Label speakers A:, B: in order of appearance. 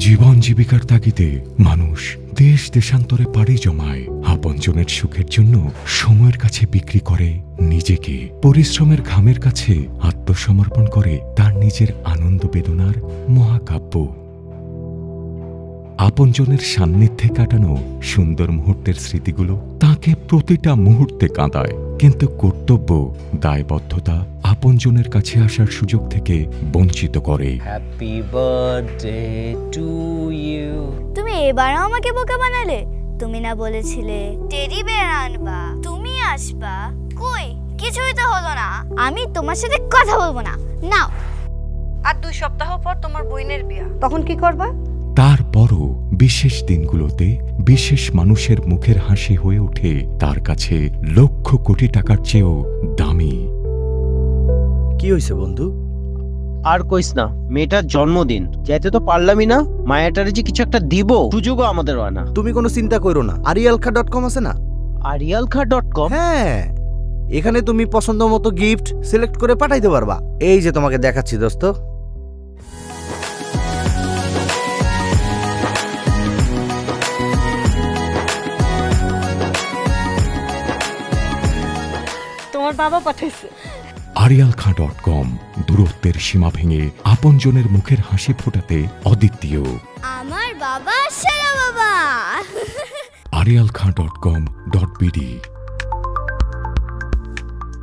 A: জীবন জীবিকার তাগিদে মানুষ দেশ দেশান্তরে পাড়ি জমায়। আপনজনের সুখের জন্য সময়ের কাছে বিক্রি করে নিজেকে। পরিশ্রমের ঘামের কাছে আত্মসমর্পণ করে তার নিজের আনন্দ বেদনার মহাকাব্য। আপনজনের সান্নিধ্যে কাটানো সুন্দর মুহূর্তের স্মৃতিগুলো তাকে প্রতিটা মুহূর্তে কাঁদায়। কিন্তু কর্তব্য দায়বদ্ধতা আপনজনের কাছে আসার সুযোগ থেকে বঞ্চিত করে।
B: হ্যাপি বার্থডে টু ইউ
C: তুমি এবারও আমাকে বোকা বানালে? তুমি না বলেছিলে টেডি বেয়ার আনবা তুমি আসবা। কই? কিছুই তো হলো না। আমি তোমার সাথে কথা বলব না। নাও।
D: আর দুই সপ্তাহ পর তোমার বইনের বিয়া। তখন কি করবা?
A: তারপরও বিশেষ দিনগুলোতে বিশেষ মানুষের মুখের হাসি হয়ে ওঠে তার কাছে লক্ষ কোটি টাকার চেয়েও দামি।
E: কি হয়েছে বন্ধু?
B: আর কইস না মেয়েটার জন্মদিন। যাইতে তো পারলামই না মায়াটারে যে কিছু একটা দিব সুযোগও আমাদের হয় না।
E: তুমি কোনো চিন্তা করো না আরিয়ালখা ডট কম আছে না?
B: আরিয়ালখা ডট কম
E: হ্যাঁ এখানে তুমি পছন্দ মতো গিফট সিলেক্ট করে পাঠাইতে পারবা। এই যে তোমাকে দেখাচ্ছি দোস্ত।
D: তোমার বাবা পাঠাইছে।
A: আরিয়াল খা ডট কম দূরত্বের সীমা ভেঙে আপনজনের মুখের হাসি ফোটাতে অদ্বিতীয়।
C: আমার বাবা সেরা বাবা।
A: আরিয়াল খা ডট কম ডট বিডি